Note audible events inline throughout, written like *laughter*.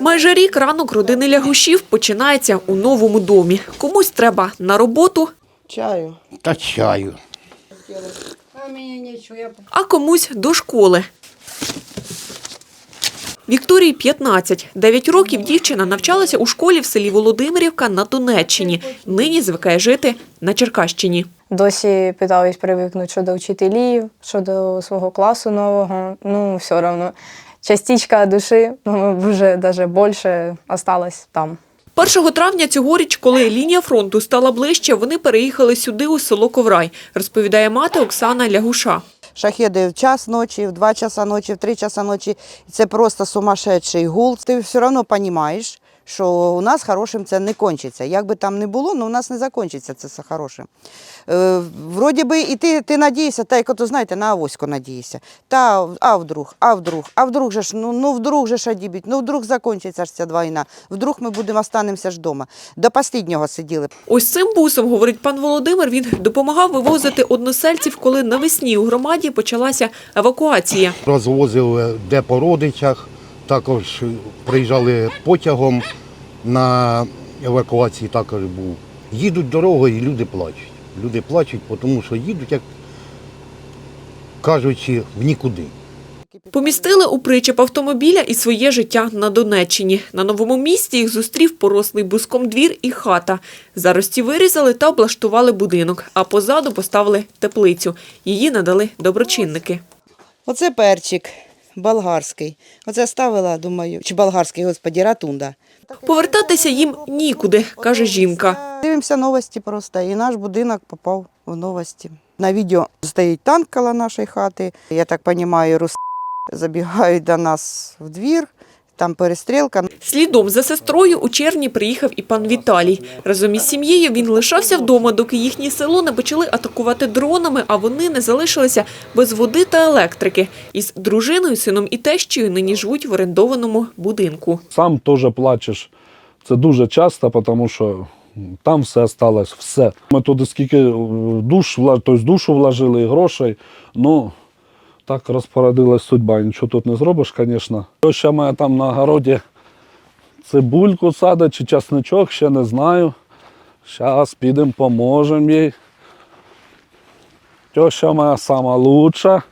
Майже рік ранок родини Лягушів починається у новому домі. Комусь треба на роботу, Чаю. Та чаю. А комусь до школи. Вікторії 15. 9 років дівчина навчалася у школі в селі Володимирівка на Донеччині. Нині звикає жити на Черкащині. Досі питались привикнути щодо вчителів, щодо свого класу нового. Ну, все одно. Частичка душі ну, вже навіть більше осталась там. 1 травня цьогоріч, коли лінія фронту стала ближче, вони переїхали сюди, у село Коврай, розповідає мати Оксана Лягуша. Шахеди в час ночі, в два часа ночі, в три часа ночі. Це просто сумасшедший гул. Ти все одно розумієш, що у нас хорошим це не кончиться. Як би там не було, але у нас не закінчиться це все хорошим. Е, вроді би, і ти, ти надієшся, та як ото, знаєте, на авоську надієшся. Та, а вдруг, а вдруг, а вдруг же ж, ну, ну вдруг же ж одібіть, ну вдруг закінчиться ж ця війна, вдруг ми будемо останемося ж вдома. До останнього сиділи. Ось цим бусом, говорить пан Володимир, він допомагав вивозити односельців, коли навесні у громаді почалася евакуація. Розвозив е, де по родичах, також приїжджали потягом на евакуації також був. Їдуть дорогою і люди плачуть. Люди плачуть, тому що їдуть, як кажучи, в нікуди. Помістили у причеп автомобіля і своє життя на Донеччині. На новому місці їх зустрів порослий буском двір і хата. Зарості вирізали та облаштували будинок, а позаду поставили теплицю. Її надали доброчинники. Оце перчик болгарський. Оце ставила, думаю, чи болгарський, господі, ратунда. Повертатися їм нікуди, каже жінка. Дивимося новості просто, і наш будинок попав в новості. На відео стоїть танк коло нашої хати. Я так розумію, рус забігають до нас в двір, там перестрілка. Слідом за сестрою у червні приїхав і пан Віталій. Разом із сім'єю він лишався вдома, доки їхнє село не почали атакувати дронами, а вони не залишилися без води та електрики. Із дружиною, сином і тещею нині живуть в орендованому будинку. Сам теж плачеш. Це дуже часто, тому що там все осталось, все. Ми туди скільки е, душ, тобто душу вложили і грошей. Ну, так розпорядилась судьба. Нічого тут не зробиш, звісно. Теща моя там на городі цибульку садить чи часничок, ще не знаю. Зараз підемо, поможемо їй. Теща моя сама лучша.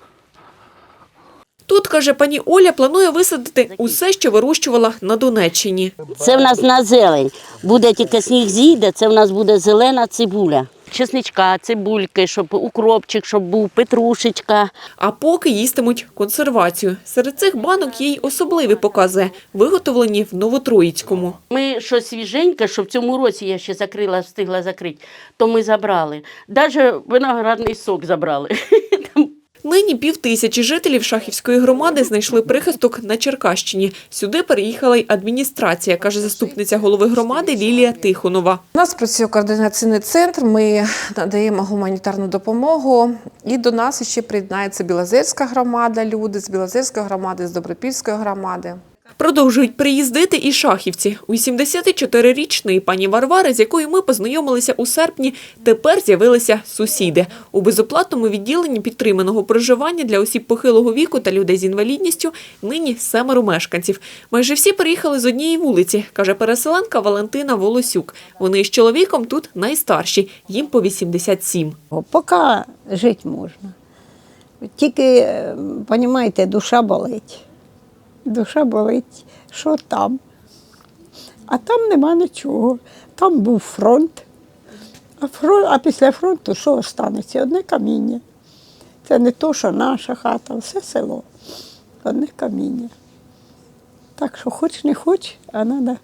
Тут, каже пані Оля, планує висадити усе, що вирощувала на Донеччині. Це в нас на зелень. Буде тільки сніг зійде, це в нас буде зелена цибуля. Чесничка, цибульки, щоб укропчик, щоб був петрушечка. А поки їстимуть консервацію. Серед цих банок є й особливі покази, виготовлені в Новотроїцькому. Ми щось свіженьке, що в цьому році я ще закрила, встигла закрити, то ми забрали. Навіть виноградний сок забрали. *laughs* Нині півтисячі жителів Шахівської громади знайшли прихисток на Черкащині. Сюди переїхала й адміністрація, каже заступниця голови громади Лілія Тихонова. У нас працює координаційний центр. Ми надаємо гуманітарну допомогу. І до нас ще приєднається Білозерська громада, люди з Білозерської громади, з Добропільської громади. Продовжують приїздити і шахівці. У 74-річної пані Варвари, з якою ми познайомилися у серпні, тепер з'явилися сусіди. У безоплатному відділенні підтриманого проживання для осіб похилого віку та людей з інвалідністю нині семеро мешканців. Майже всі переїхали з однієї вулиці, каже переселенка Валентина Волосюк. Вони з чоловіком тут найстарші, їм по 87. Поки жити можна. Тільки, розумієте, душа болить. Душа болить, що там. А там нема нічого. Там був фронт. А, фронт, а після фронту що останеться? Одне каміння. Це не то, що наша хата, все село. Одне каміння. Так що хоч не хоч, а треба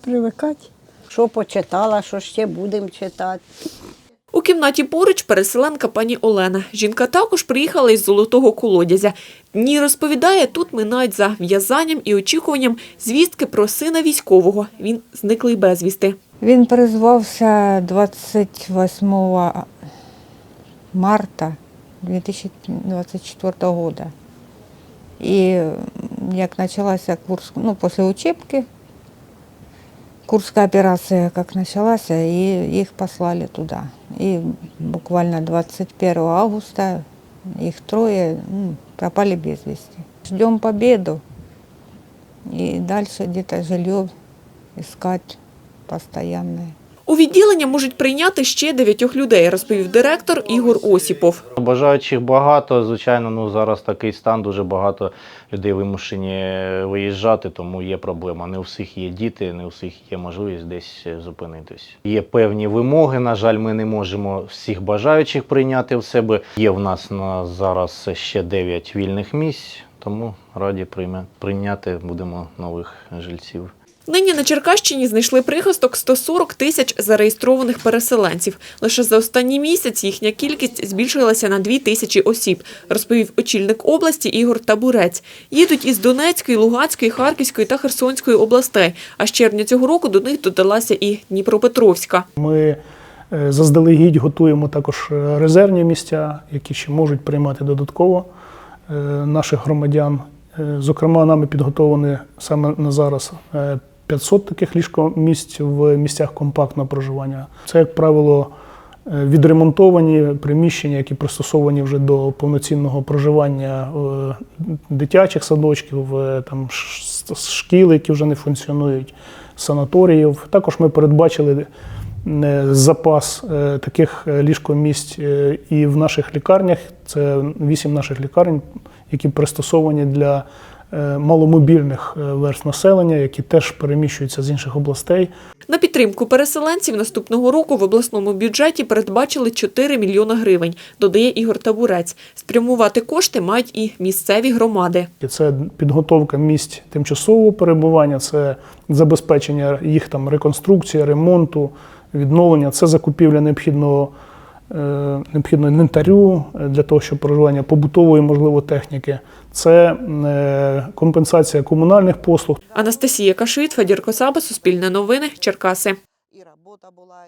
привикати. Що почитала, що ще будемо читати. У кімнаті поруч переселенка пані Олена. Жінка також приїхала із золотого колодязя. Дні розповідає, тут минають за в'язанням і очікуванням звістки про сина військового. Він зниклий безвісти. Він призвався 28 марта 2024 року. І як почалася Курск, ну, після учебки, Курская операция как началась, и их послали туда. И буквально 21 августа их трое ну, пропали без вести. Ждем победу. И дальше где-то жилье искать постоянное. У відділення можуть прийняти ще дев'ятьох людей, розповів директор Ігор Осіпов. Бажаючих багато. Звичайно, ну зараз такий стан, дуже багато людей вимушені виїжджати, тому є проблема. Не у всіх є діти, не у всіх є можливість десь зупинитись. Є певні вимоги. На жаль, ми не можемо всіх бажаючих прийняти в себе. Є в нас на зараз ще 9 вільних місць, тому раді прийня- прийняти будемо нових жильців. Нині на Черкащині знайшли прихисток 140 тисяч зареєстрованих переселенців. Лише за останній місяць їхня кількість збільшилася на 2 тисячі осіб, розповів очільник області Ігор Табурець. Їдуть із Донецької, Луганської, Харківської та Херсонської областей. А з червня цього року до них додалася і Дніпропетровська. Ми е, заздалегідь готуємо також е, резервні місця, які ще можуть приймати додатково е, наших громадян. Зокрема, нами підготовлені саме на зараз 500 таких ліжкомісць в місцях компактного проживання. Це, як правило, е, відремонтовані приміщення, які пристосовані вже до повноцінного проживання е, дитячих садочків, е, там шкіл, які вже не функціонують, санаторіїв. Також ми передбачили запас таких ліжкомісць і в наших лікарнях. Це вісім наших лікарень, які пристосовані для маломобільних е, верств населення, які теж переміщуються з інших областей. На підтримку переселенців наступного року в обласному бюджеті передбачили 4 мільйони гривень, додає Ігор Табурець. Спрямувати кошти мають і місцеві громади. Це підготовка місць тимчасового перебування, це забезпечення їх там реконструкції, ремонту, відновлення, це закупівля необхідного, е, необхідного інвентарю е, для того, щоб проживання побутової, можливо, техніки, це е, компенсація комунальних послуг. Анастасія Кашит, Федір Косаба, Суспільне новини, Черкаси.